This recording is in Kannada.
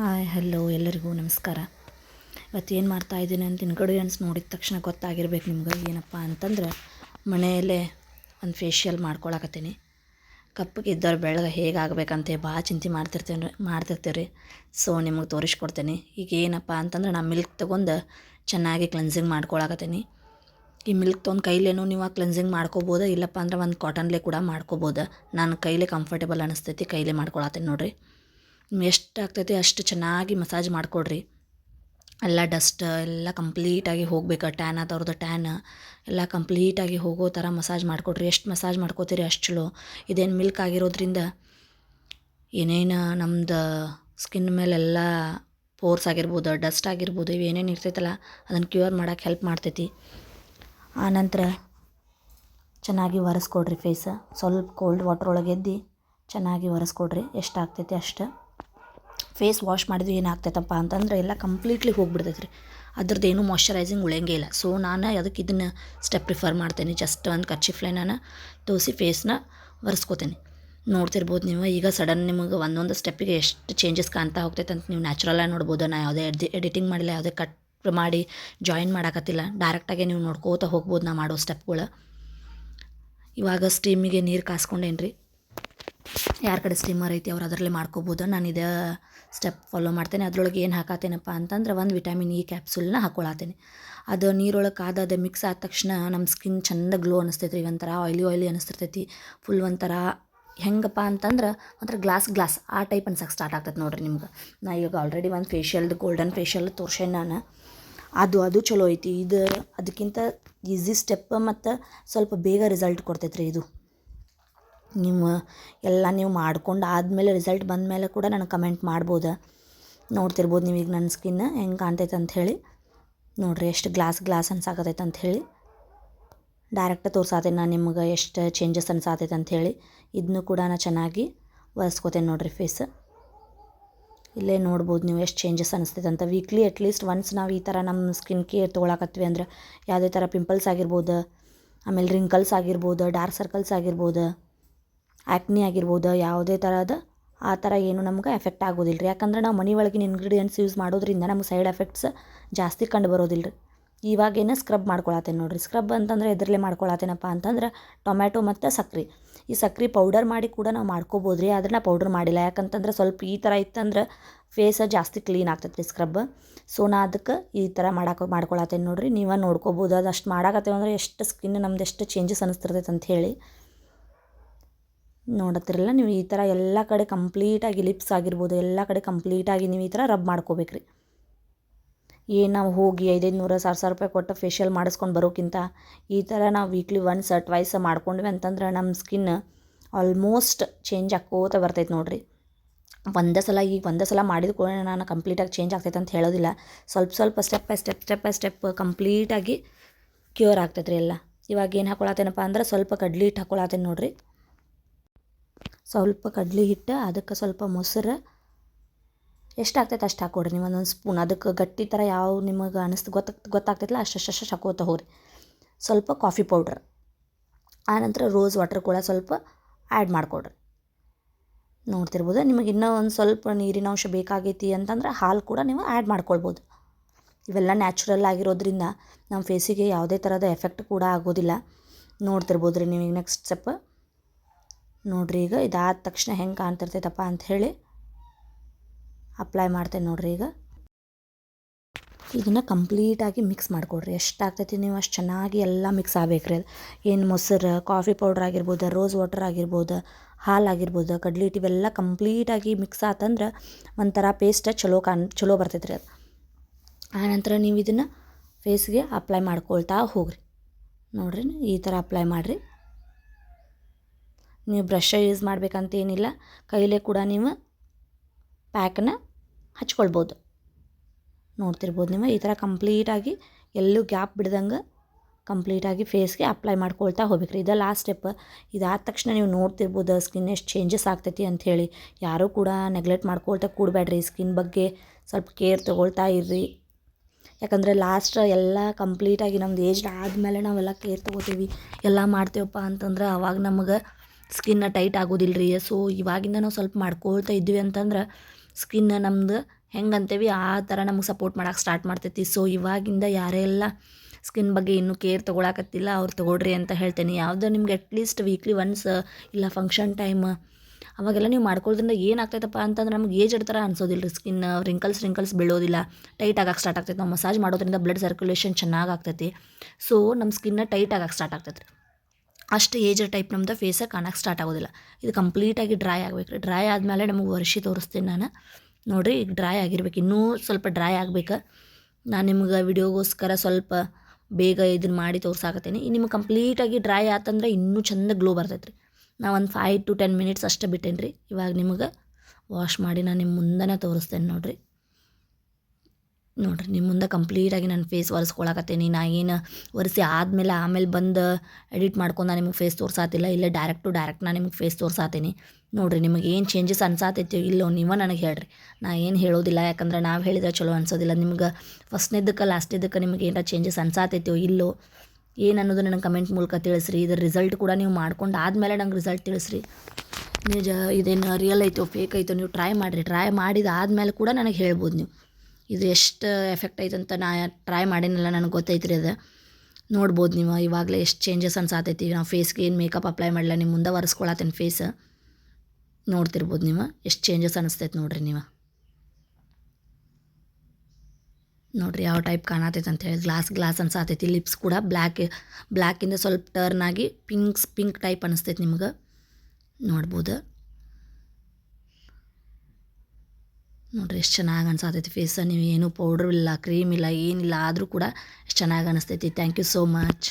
ಹಾಯ್ ಹಲೋ ಎಲ್ಲರಿಗೂ ನಮಸ್ಕಾರ. ಇವತ್ತು ಏನು ಮಾಡ್ತಾ ಇದ್ದೀನಿ ಅಂತ ಇನ್ಗ್ರೀಡಿಯೆಂಟ್ಸ್ ನೋಡಿದ ತಕ್ಷಣ ಗೊತ್ತಾಗಿರ್ಬೇಕು ನಿಮ್ಗೆ ಏನಪ್ಪ ಅಂತಂದ್ರೆ, ಮನೆಯಲ್ಲೇ ಒಂದು ಫೇಶಿಯಲ್ ಮಾಡ್ಕೊಳಕತ್ತೀನಿ. ಕಪ್ಪಗೆ ಇದ್ದವ್ರು ಬೆಳಗ್ಗೆ ಹೇಗಾಗಬೇಕಂತ ಭಾಳ ಚಿಂತೆ ಮಾಡ್ತಿರ್ತೀನಿ ಮಾಡ್ತಿರ್ತೀವಿ ರೀ ಸೊ ನಿಮಗೆ ತೋರಿಸ್ಕೊಡ್ತೀನಿ. ಈಗ ಏನಪ್ಪ ಅಂತಂದ್ರೆ ನಾನು ಮಿಲ್ಕ್ ತೊಗೊಂಡು ಚೆನ್ನಾಗಿ ಕ್ಲೆನ್ಸಿಂಗ್ ಮಾಡ್ಕೊಳಕತ್ತೀನಿ. ಈ ಮಿಲ್ಕ್ ತೊಗೊಂಡು ಕೈಲೇನು ನೀವು ಆ ಕ್ಲೆನ್ಸಿಂಗ್ ಮಾಡ್ಕೋಬೋದು? ಇಲ್ಲಪ್ಪ ಅಂದ್ರೆ ಒಂದು ಕಾಟನ್ಲೇ ಕೂಡ ಮಾಡ್ಕೋಬೋದು? ನಾನು ಕೈಲೇ ಕಂಫರ್ಟೇಬಲ್ ಅನಿಸ್ತೈತಿ, ಕೈಲೇ ಮಾಡ್ಕೊಳತ್ತೀನಿ ನೋಡಿರಿ. ಎಷ್ಟು ಆಗ್ತೈತಿ ಅಷ್ಟು ಚೆನ್ನಾಗಿ ಮಸಾಜ್ ಮಾಡಿಕೊಡ್ರಿ. ಎಲ್ಲ ಡಸ್ಟ್ ಎಲ್ಲ ಕಂಪ್ಲೀಟಾಗಿ ಹೋಗ್ಬೇಕು ಟ್ಯಾನ್ ಆದವ್ರದ್ದು ಟ್ಯಾನ್. ಎಲ್ಲ ಕಂಪ್ಲೀಟಾಗಿ ಹೋಗೋ ಥರ ಮಸಾಜ್ ಮಾಡಿಕೊಡ್ರಿ. ಎಷ್ಟು ಮಸಾಜ್ ಮಾಡ್ಕೋತೀರಿ ಅಷ್ಟು ಚಲೋ. ಇದೇನು ಮಿಲ್ಕ್ ಆಗಿರೋದ್ರಿಂದ ಏನೇನು ನಮ್ದು ಸ್ಕಿನ್ ಮೇಲೆಲ್ಲ ಪೋರ್ಸ್ ಆಗಿರ್ಬೋದು, ಡಸ್ಟ್ ಆಗಿರ್ಬೋದು ಇವೇನೇನು ಇರ್ತೈತಲ್ಲ ಅದನ್ನು ಕ್ಯೂರ್ ಮಾಡೋಕ್ಕೆ ಹೆಲ್ಪ್ ಮಾಡ್ತೈತಿ. ಆನಂತರ ಚೆನ್ನಾಗಿ ಒರೆಸ್ಕೊಡ್ರಿ ಫೇಸ. ಸ್ವಲ್ಪ ಕೋಲ್ಡ್ ವಾಟ್ರ್ ಒಳಗೆ ಎದ್ದು ಚೆನ್ನಾಗಿ ಒರೆಸ್ಕೊಡ್ರಿ. ಎಷ್ಟು ಆಗ್ತೈತಿ ಅಷ್ಟು. ಫೇಸ್ ವಾಶ್ ಮಾಡಿದ್ರೆ ಏನಾಗ್ತೈತಪ್ಪ ಅಂತಂದ್ರೆ ಎಲ್ಲ ಕಂಪ್ಲೀಟ್ಲಿ ಹೋಗ್ಬಿಡ್ತೈತೆ ರೀ. ಅದ್ರದ್ದು ಏನೂ ಮಾಯ್ಶ್ಚರೈಸಿಂಗ್ ಉಳಿಯಂಗೇ ಇಲ್ಲ. ಸೊ ನಾನು ಅದಕ್ಕೆ ಇದನ್ನು ಸ್ಟೆಪ್ ಪ್ರಿಫರ್ ಮಾಡ್ತೇನೆ. ಜಸ್ಟ್ ಒಂದು ಕರ್ಚಿಫ್ಲೆ ನಾನು ತೋಸಿ ಫೇಸ್ನ ಒರೆಸ್ಕೋತೇನೆ. ನೋಡ್ತಿರ್ಬೋದು ನೀವು, ಈಗ ಸಡನ್ ನಿಮಗೆ ಒಂದೊಂದು ಸ್ಟೆಪ್ಪಿಗೆ ಎಷ್ಟು ಚೇಂಜಸ್ ಕಾಣ್ತಾ ಹೋಗ್ತೈತೆ ಅಂತ ನೀವು ನ್ಯಾಚುರಲಾಗಿ ನೋಡ್ಬೋದು. ನಾ ಯಾವುದೇ ಎಡಿ ಎಡಿಟಿಂಗ್ ಮಾಡಿಲ್ಲ, ಯಾವುದೇ ಕಟ್ ಮಾಡಿ ಜಾಯಿನ್ ಮಾಡೋಕತ್ತಿಲ್ಲ. ಡೈರೆಕ್ಟಾಗೆ ನೀವು ನೋಡ್ಕೋತಾ ಹೋಗ್ಬೋದು ನಾ ಮಾಡೋ ಸ್ಟೆಪ್ಗಳು ಇವಾಗ ಸ್ಟೀಮಿಗೆ ನೀರು ಕಾಸ್ಕೊಂಡೇನ್ರಿ. ಯಾರ ಕಡೆ ಸ್ಟೀಮರ್ ಐತಿ ಅವ್ರು ಅದರಲ್ಲೇ ಮಾಡ್ಕೋಬೋದು. ನಾನು ಇದೇ ಸ್ಟೆಪ್ ಫಾಲೋ ಮಾಡ್ತೇನೆ. ಅದ್ರೊಳಗೆ ಏನು ಹಾಕತ್ತೇನಪ್ಪ ಅಂತಂದ್ರೆ ಒಂದು ವಿಟಮಿನ್ ಇ ಕ್ಯಾಪ್ಸೂಲ್ನ ಹಾಕೊಳತ್ತೇನೆ ಅದು ನೀರೊಳಗೆ ಕಾದದು ಮಿಕ್ಸ್ ಆದ ತಕ್ಷಣ ನಮ್ಮ ಸ್ಕಿನ್ ಚಂದ ಗ್ಲೋ ಅನಿಸ್ತೈತಿ ರೀ ಒಂಥರ ಆಯ್ಲಿ ಆಯ್ಲಿ ಅನಿಸ್ತಿರ್ತೈತಿ. ಫುಲ್ ಒಂಥರ ಹೆಂಗಪ್ಪ ಅಂತಂದ್ರೆ ಒಂಥರ ಗ್ಲಾಸ್ ಗ್ಲಾಸ್ ಆ ಟೈಪ್ ಅನ್ಸಕ್ಕೆ ಸ್ಟಾರ್ಟ್ ಆಗ್ತೈತೆ ನೋಡಿರಿ ನಿಮ್ಗೆ. ನಾ ಈಗ ಆಲ್ರೆಡಿ ಒಂದು ಫೇಶಿಯಲ್ದು ಗೋಲ್ಡನ್ ಫೇಶಿಯಲ್ ತೋರ್ಸೇನೆ ನಾನು. ಅದು ಅದು ಚಲೋ ಐತಿ. ಇದು ಅದಕ್ಕಿಂತ ಈಸಿ ಸ್ಟೆಪ್ ಮತ್ತು ಸ್ವಲ್ಪ ಬೇಗ ರಿಸಲ್ಟ್ ಕೊಡ್ತೈತ್ರಿ ಇದು. ನೀವು ಎಲ್ಲ ನೀವು ಮಾಡ್ಕೊಂಡು ಆದಮೇಲೆ ರಿಸಲ್ಟ್ ಬಂದಮೇಲೆ ಕೂಡ ನನಗೆ ಕಮೆಂಟ್ ಮಾಡ್ಬೋದು. ನೋಡ್ತಿರ್ಬೋದು ನೀವು ಈಗ ನನ್ನ ಸ್ಕಿನ್ ಹೆಂಗೆ ಕಾಣ್ತೈತೆ ಅಂಥೇಳಿ ನೋಡಿರಿ ಎಷ್ಟು ಗ್ಲಾಸ್ ಗ್ಲಾಸ್ ಅನ್ಸಾಕತೈತೆ ಅಂಥೇಳಿ ಡೈರೆಕ್ಟ್ ತೋರ್ಸಾತೇನೆ ನಾನು ನಿಮ್ಗೆ ಎಷ್ಟು ಚೇಂಜಸ್ ಅನ್ಸಾತೈತೆ ಅಂಥೇಳಿ ಇದನ್ನು ಕೂಡ ನಾನು ಚೆನ್ನಾಗಿ ಒರೆಸ್ಕೋತೇನೆ ನೋಡಿರಿ ಫೇಸ್ ಇಲ್ಲೇ ನೋಡ್ಬೋದು ನೀವು ಎಷ್ಟು ಚೇಂಜಸ್ ಅನಿಸ್ತೈತೆ ಅಂತ. ವೀಕ್ಲಿ ಅಟ್ಲೀಸ್ಟ್ ಒನ್ಸ್ ನಾವು ಈ ಥರ ನಮ್ಮ ಸ್ಕಿನ್ ಕೇರ್ ತೊಗೊಳಕತ್ವಿ ಅಂದ್ರೆ ಯಾವುದೇ ಥರ ಪಿಂಪಲ್ಸ್ ಆಗಿರ್ಬೋದು, ಆಮೇಲೆ ರಿಂಕಲ್ಸ್ ಆಗಿರ್ಬೋದು ಡಾರ್ಕ್ ಸರ್ಕಲ್ಸ್ ಆಗಿರ್ಬೋದು ಆ್ಯಕ್ನಿ ಆಗಿರ್ಬೋದು, ಯಾವುದೇ ಥರದ ಆ ಥರ ಏನು ನಮ್ಗೆ ಎಫೆಕ್ಟ್ ಆಗೋದಿಲ್ಲ ರೀ ಯಾಕಂದ್ರೆ ನಾವು ಮನೆ ಒಳಗಿನ ಇಂಗ್ರೀಡಿಯೆಂಟ್ಸ್ ಯೂಸ್ ಮಾಡೋದ್ರಿಂದ ನಮ್ಗೆ ಸೈಡ್ ಎಫೆಕ್ಟ್ಸ್ ಜಾಸ್ತಿ ಕಂಡು ಬರೋದಿಲ್ಲ ರೀ ಇವಾಗೇನು ಸ್ಕ್ರಬ್ ಮಾಡ್ಕೊಳತ್ತೇನೆ ನೋಡಿರಿ. ಸ್ಕ್ರಬ್ ಅಂತಂದ್ರೆ ಎದ್ರಲ್ಲೇ ಮಾಡ್ಕೊಳತ್ತೇನಪ್ಪ ಅಂತಂದ್ರೆ ಟೊಮ್ಯಾಟೊ ಮತ್ತು ಸಕ್ರೆ. ಈ ಸಕ್ರೆ ಪೌಡರ್ ಮಾಡಿ ಕೂಡ ನಾವು ಮಾಡ್ಕೋಬೋದು ರೀ ಆದ್ರೆ ನಾ ಪೌಡ್ರ್ ಮಾಡಿಲ್ಲ. ಯಾಕಂತಂದ್ರೆ ಸ್ವಲ್ಪ ಈ ಥರ ಇತ್ತಂದ್ರೆ ಫೇಸ ಜಾಸ್ತಿ ಕ್ಲೀನ್ ಆಗ್ತೈತೆ ರೀ ಸ್ಕ್ರಬ್ ಸೊ ನಾ ಅದಕ್ಕೆ ಈ ಥರ ಮಾಡಕ್ಕೆ ಮಾಡ್ಕೊಳತ್ತೇನೆ ನೋಡಿರಿ. ನೀವು ನೋಡ್ಕೋಬೋದು. ಅದು ಅಷ್ಟು ಮಾಡಾಕತ್ತೇವೆ ಅಂದರೆ ಎಷ್ಟು ಸ್ಕಿನ್ ನಮ್ದು ಎಷ್ಟು ಚೇಂಜಸ್ ಅನಿಸ್ತಿರ್ತೈತೆ ಅಂತ ಹೇಳಿ. ನೋಡತ್ತಿರಲ್ಲ, ನೀವು ಈ ಥರ ಎಲ್ಲ ಕಡೆ ಕಂಪ್ಲೀಟಾಗಿ ಲಿಪ್ಸ್ ಆಗಿರ್ಬೋದು, ಎಲ್ಲ ಕಡೆ ಕಂಪ್ಲೀಟಾಗಿ ನೀವು ಈ ಥರ ರಬ್ ಮಾಡ್ಕೋಬೇಕು ರೀ ಏನು ನಾವು ಹೋಗಿ ಐದೈದು ನೂರು ಸಾವಿರ ಸಾವಿರ ರೂಪಾಯಿ ಕೊಟ್ಟು ಫೇಶಿಯಲ್ ಮಾಡಿಸ್ಕೊಂಡು ಬರೋಕ್ಕಿಂತ ಈ ಥರ ನಾವು ವೀಕ್ಲಿ ಒನ್ಸ್ ಟ್ವೈಸ್ ಮಾಡ್ಕೊಂಡ್ವಿ ಅಂತಂದ್ರೆ ನಮ್ಮ ಸ್ಕಿನ್ ಆಲ್ಮೋಸ್ಟ್ ಚೇಂಜ್ ಆಕೋತ ಬರ್ತೈತೆ ನೋಡಿರಿ. ಒಂದೇ ಸಲ ಈಗ ಒಂದೇ ಸಲ ಮಾಡಿದ ಕೂಡ ನಾನು ಕಂಪ್ಲೀಟಾಗಿ ಚೇಂಜ್ ಆಗ್ತೈತೆ ಅಂತ ಹೇಳೋದಿಲ್ಲ. ಸ್ವಲ್ಪ ಸ್ವಲ್ಪ step by step step by step ಕಂಪ್ಲೀಟಾಗಿ ಕ್ಯೂರ್ ಆಗ್ತೈತೆ ರೀ ಎಲ್ಲ. ಇವಾಗ ಏನು ಹಾಕೊಳತ್ತೇನಪ್ಪ ಅಂದ್ರೆ ಸ್ವಲ್ಪ ಕಡ್ಲಿ ಹಿಟ್ಟು ಹಾಕೊಳತ್ತೇನೆ ನೋಡಿರಿ. ಸ್ವಲ್ಪ ಕಡ್ಲೆ ಹಿಟ್ಟು, ಅದಕ್ಕೆ ಸ್ವಲ್ಪ ಮೊಸರು. ಎಷ್ಟು ಆಗ್ತೈತೆ ಅಷ್ಟು ಹಾಕ್ಕೊಡ್ರಿ. ನೀವು ಒಂದೊಂದು ಸ್ಪೂನ್. ಅದಕ್ಕೆ ಗಟ್ಟಿ ಥರ ಯಾವ ನಿಮಗೆ ಅನಿಸ್ತು ಗೊತ್ತಾಗ್ತ ಗೊತ್ತಾಗ್ತೈತಲ್ಲ, ಅಷ್ಟು ಅಷ್ಟು ಅಷ್ಟು ಹಾಕೋತ ಹೋಗ್ರಿ. ಸ್ವಲ್ಪ ಕಾಫಿ ಪೌಡ್ರ್ ಆನಂತರ ರೋಸ್ ವಾಟರ್ ಕೂಡ ಸ್ವಲ್ಪ ಆ್ಯಡ್ ಮಾಡಿಕೊಡ್ರಿ. ನೋಡ್ತಿರ್ಬೋದು. ನಿಮಗೆ ಇನ್ನೂ ಒಂದು ಸ್ವಲ್ಪ ನೀರಿನ ಅಂಶ ಬೇಕಾಗೈತಿ ಅಂತಂದ್ರೆ ಹಾಲು ಕೂಡ ನೀವು ಆ್ಯಡ್ ಮಾಡ್ಕೊಳ್ಬೋದು. ಇವೆಲ್ಲ ನ್ಯಾಚುರಲ್ ಆಗಿರೋದ್ರಿಂದ ನಮ್ಮ ಫೇಸಿಗೆ ಯಾವುದೇ ಥರದ ಎಫೆಕ್ಟ್ ಕೂಡ ಆಗೋದಿಲ್ಲ. ನೋಡ್ತಿರ್ಬೋದು ರೀ ನೀವು ನೆಕ್ಸ್ಟ್ ಸ್ಟೆಪ್ ನೋಡಿರಿ ಈಗ ಇದಾದ ತಕ್ಷಣ ಹೆಂಗೆ ಕಾಣ್ತಿರ್ತೈತಪ್ಪ ಹೇಳಿ ಅಪ್ಲೈ ಮಾಡ್ತೇನೆ ನೋಡಿರಿ ಈಗ. ಇದನ್ನು ಕಂಪ್ಲೀಟಾಗಿ ಮಿಕ್ಸ್ ಮಾಡಿಕೊಡ್ರಿ. ಎಷ್ಟು ಆಗ್ತೈತಿ ನೀವು ಅಷ್ಟು ಚೆನ್ನಾಗಿ ಎಲ್ಲ ಮಿಕ್ಸ್ ಆಗ್ಬೇಕು ಅದು. ಏನು ಮೊಸರು ಕಾಫಿ ಪೌಡ್ರ್ ಆಗಿರ್ಬೋದು ರೋಸ್ ವಾಟರ್ ಆಗಿರ್ಬೋದು, ಹಾಲು ಆಗಿರ್ಬೋದು, ಕಡ್ಲಿ ಹಿಟ್ಟು ಇವೆಲ್ಲ ಕಂಪ್ಲೀಟಾಗಿ ಮಿಕ್ಸ್ ಆತಂದ್ರೆ ಒಂಥರ ಪೇಸ್ಟ್ ಚಲೋ ಕಾಣ್, ಚಲೋ ಬರ್ತೈತೆ ಅದು. ಆನಂತರ ನೀವು ಇದನ್ನು ಫೇಸ್ಗೆ ಅಪ್ಲೈ ಮಾಡ್ಕೊಳ್ತಾ ಹೋಗ್ರಿ. ನೋಡ್ರಿ ಈ ಥರ ಅಪ್ಲೈ ಮಾಡಿರಿ. ನೀವು ಬ್ರಷ ಯೂಸ್ ಮಾಡಬೇಕಂತ ಏನಿಲ್ಲ. ಕೈಲೇ ಕೂಡ ನೀವು ಪ್ಯಾಕನ್ನು ಹಚ್ಕೊಳ್ಬೋದು. ನೋಡ್ತಿರ್ಬೋದು ನೀವು ಈ ಥರ ಕಂಪ್ಲೀಟಾಗಿ ಎಲ್ಲೂ ಗ್ಯಾಪ್ ಬಿಡ್ದಂಗೆ ಕಂಪ್ಲೀಟಾಗಿ ಫೇಸ್ಗೆ ಅಪ್ಲೈ ಮಾಡ್ಕೊಳ್ತಾ ಹೋಗ್ಬೇಕು ರೀ ಇದು ಲಾಸ್ಟ್ ಸ್ಟೆಪ್ ಇದಾದ ತಕ್ಷಣ ನೀವು ನೋಡ್ತಿರ್ಬೋದು ಸ್ಕಿನ್ ಎಷ್ಟು ಚೇಂಜಸ್ ಆಗ್ತೈತಿ ಅಂಥೇಳಿ ಯಾರೂ ಕೂಡ ನೆಗ್ಲೆಕ್ಟ್ ಮಾಡ್ಕೊಳ್ತಾ ಕೂಡಬೇಡ್ರಿ ಸ್ಕಿನ್ ಬಗ್ಗೆ. ಸ್ವಲ್ಪ ಕೇರ್ ತೊಗೊಳ್ತಾ ಇರ್ರಿ. ಯಾಕಂದರೆ ಲಾಸ್ಟ್ ಎಲ್ಲ ಕಂಪ್ಲೀಟಾಗಿ ನಮ್ದು ಏಜ್ ಆದಮೇಲೆ ನಾವೆಲ್ಲ ಕೇರ್ ತೊಗೋತೀವಿ. ಎಲ್ಲ ಮಾಡ್ತೇವಪ್ಪ ಅಂತಂದ್ರೆ ಅವಾಗ ನಮಗೆ ಸ್ಕಿನ್ನ ಟೈಟ್ ಆಗೋದಿಲ್ಲ ರೀ ಸೊ ಇವಾಗಿಂದ ನಾವು ಸ್ವಲ್ಪ ಮಾಡ್ಕೊಳ್ತಾ ಇದ್ವಿ ಅಂತಂದ್ರೆ ಸ್ಕಿನ್ನ ನಮ್ದು ಹೆಂಗಂತೇವಿ ಆ ಥರ ನಮಗೆ ಸಪೋರ್ಟ್ ಮಾಡೋಕೆ ಸ್ಟಾರ್ಟ್ ಮಾಡ್ತೈತಿ. ಸೊ ಇವಾಗಿಂದ ಯಾರೆಲ್ಲ ಸ್ಕಿನ್ ಬಗ್ಗೆ ಇನ್ನೂ ಕೇರ್ ತೊಗೊಳಕತ್ತಿಲ್ಲ, ಅವ್ರು ತೊಗೊಳ್ರಿ ಅಂತ ಹೇಳ್ತೇನೆ. ಯಾವುದೋ ನಿಮ್ಗೆ ಅಟ್ಲೀಸ್ಟ್ ವೀಕ್ಲಿ ಒನ್ಸ್ ಇಲ್ಲ ಫಂಕ್ಷನ್ ಟೈಮ್ ಅವಾಗೆಲ್ಲ ನೀವು ಮಾಡ್ಕೊಳ್ಳೋದ್ರಿಂದ ಏನಾಗ್ತೈತಪ್ಪ ಅಂತಂದ್ರೆ ನಮ್ಗೆ ಏಜ್ ಥರ ಅನ್ಸೋದಿಲ್ಲ ರೀ ಸ್ಕಿನ್. ರಿಂಕಲ್ಸ್ ರಿಂಕಲ್ಸ್ ಬೀಳೋದಿಲ್ಲ. ಟೈಟ್ ಆಗಕ್ಕೆ ಸ್ಟಾರ್ಟ್ ಆಗ್ತೈತೆ. ನಾವು ಮಸಾಜ್ ಮಾಡೋದ್ರಿಂದ ಬ್ಲಡ್ ಸರ್ಕ್ಯುಲೇಷನ್ ಚೆನ್ನಾಗಿ ಆಗ್ತೈತಿ. ಸೊ ನಮ್ಮ ಸ್ಕಿನ್ನ ಟೈಟ್ ಆಗಕ್ಕೆ ಸ್ಟಾರ್ಟ್ ಆಗ್ತೈತೆ ರೀ ಅಷ್ಟು ಏಜ್ ಟೈಪ್ ನಮ್ದು ಫೇಸ ಕಾಣಕ್ಕೆ ಸ್ಟಾರ್ಟ್ ಆಗೋದಿಲ್ಲ. ಇದು ಕಂಪ್ಲೀಟಾಗಿ ಡ್ರೈ ಆಗ್ಬೇಕು ರೀ. ಡ್ರೈ ಆದಮೇಲೆ ನಮಗೆ ವರ್ಷಿ ತೋರಿಸ್ತೀನಿ ನಾನು. ನೋಡಿರಿ, ಈಗ ಡ್ರೈ ಆಗಿರ್ಬೇಕು. ಇನ್ನೂ ಸ್ವಲ್ಪ ಡ್ರೈ ಆಗ್ಬೇಕು. ನಾನು ನಿಮ್ಗೆ ವಿಡಿಯೋಗೋಸ್ಕರ ಸ್ವಲ್ಪ ಬೇಗ ಇದನ್ನ ಮಾಡಿ ತೋರ್ಸಾಕತ್ತೀನಿ. ನಿಮ್ಗೆ ಕಂಪ್ಲೀಟಾಗಿ ಡ್ರೈ ಆತಂದ್ರೆ ಇನ್ನೂ ಚಂದ ಗ್ಲೋ ಬರ್ತೈತೆ ರೀ. ನಾ ಒಂದು ಫೈವ್ ಟು ಟೆನ್ ಮಿನಿಟ್ಸ್ ಅಷ್ಟೇ ಬಿಟ್ಟೇನಿ ರೀ ಇವಾಗ ನಿಮ್ಗೆ ವಾಶ್ ಮಾಡಿ ನಾನು ನಿಮ್ಮ ಮುಂದೆನೇ ತೋರಿಸ್ತೇನೆ ನೋಡಿರಿ. ನೋಡಿರಿ ನಿಮ್ಮ ಮುಂದೆ ಕಂಪ್ಲೀಟಾಗಿ ನಾನು ಫೇಸ್ ಒರೆಸ್ಕೊಳಕತ್ತೀನಿ. ನಾ ಏನು ಒರೆಸಿ ಆದಮೇಲೆ ಆಮೇಲೆ ಬಂದು ಎಡಿಟ್ ಮಾಡ್ಕೊಂಡು ನಾನು ನಿಮಗೆ ಫೇಸ್ ತೋರ್ಸಾತಿಲ್ಲ, ಇಲ್ಲ ಡೈರೆಕ್ಟ್ ಟು ಡೈರೆಕ್ಟ್ ನಾನು ನಿಮಗೆ ಫೇಸ್ ತೋರ್ಸಾತೀನಿ. ನೋಡಿರಿ, ನಿಮಗೆ ಏನು ಚೇಂಜಸ್ ಅನ್ಸಾತೈತಿ ಇಲ್ಲೋ ನೀವು ನನಗೆ ಹೇಳ್ರಿ. ನಾ ಏನು ಹೇಳೋದಿಲ್ಲ, ಯಾಕಂದ್ರೆ ನಾವು ಹೇಳಿದ್ರೆ ಚಲೋ ಅನ್ಸೋದಿಲ್ಲ. ನಿಮ್ಗೆ ಫಸ್ಟ್ನೇದಕ್ಕೆ ಲಾಸ್ಟ್ನೇದಕ್ಕೆ ನಿಮಗೆ ಏನಾರ ಚೇಂಜಸ್ ಅನ್ಸಾತೈತೋ ಇಲ್ಲೋ, ಏನು ಅನ್ನೋದು ನನಗೆ ಕಮೆಂಟ್ ಮೂಲಕ ತಿಳಿಸ್ರಿ. ಇದ್ರ ರಿಸಲ್ಟ್ ಕೂಡ ನೀವು ಮಾಡ್ಕೊಂಡು ಆದಮೇಲೆ ನಂಗೆ ರಿಸಲ್ಟ್ ತಿಳಿಸ್ರಿ. ನಿಜ, ಇದೇನು ರಿಯಲ್ ಐತೋ ಫೇಕ್ ಐತೋ, ನೀವು ಟ್ರೈ ಮಾಡಿರಿ. ಟ್ರೈ ಮಾಡಿದ ಆದಮೇಲೆ ಕೂಡ ನನಗೆ ಹೇಳ್ಬೋದು ನೀವು. ಇದು ಎಷ್ಟು ಎಫೆಕ್ಟ್ ಐತಂತ ನಾ ಟ್ರೈ ಮಾಡೇನಲ್ಲ, ನನಗೆ ಗೊತ್ತೈತ್ರಿ ಅದು. ನೋಡ್ಬೋದು ನೀವು, ಇವಾಗಲೇ ಎಷ್ಟು ಚೇಂಜಸ್ ಅನ್ಸಾತೈತಿ. ನಾವು ಫೇಸ್ಗೆ ಏನು ಮೇಕಪ್ ಅಪ್ಲೈ ಮಾಡಲ್ಲ ನಿಮ್ಮ ಮುಂದೆ ಒರೆಸ್ಕೊಳತ್ತೇನೆ ಫೇಸ್ ನೋಡ್ತಿರ್ಬೋದು ನೀವು, ಎಷ್ಟು ಚೇಂಜಸ್ ಅನಿಸ್ತೈತೆ ನೋಡ್ರಿ ನೀವು. ನೋಡ್ರಿ ಯಾವ ಟೈಪ್ ಕಾಣತೈತೆ ಅಂತ ಹೇಳಿ ಗ್ಲಾಸ್ ಗ್ಲಾಸ್ ಅನ್ಸಾತೈತಿ. ಲಿಪ್ಸ್ ಕೂಡ ಬ್ಲ್ಯಾಕ್ ಬ್ಲ್ಯಾಕಿಂದ ಸ್ವಲ್ಪ ಟರ್ನ್ ಆಗಿ ಪಿಂಕ್ಸ್ ಪಿಂಕ್ ಟೈಪ್ ಅನಿಸ್ತೈತೆ ನಿಮ್ಗೆ. ನೋಡ್ಬೋದು. ನೋಡ್ರಿ, ಎಷ್ಟು ಚೆನ್ನಾಗಿ ಅನ್ಸಾತೈತಿ ಫೇಸ ನೀವು ಏನೂ ಪೌಡ್ರ್ ಇಲ್ಲ ಕ್ರೀಮ್ ಇಲ್ಲ, ಏನಿಲ್ಲ, ಆದರೂ ಕೂಡ ಎಷ್ಟು ಚೆನ್ನಾಗಿ ಅನಿಸ್ತೈತಿ. Thank you so much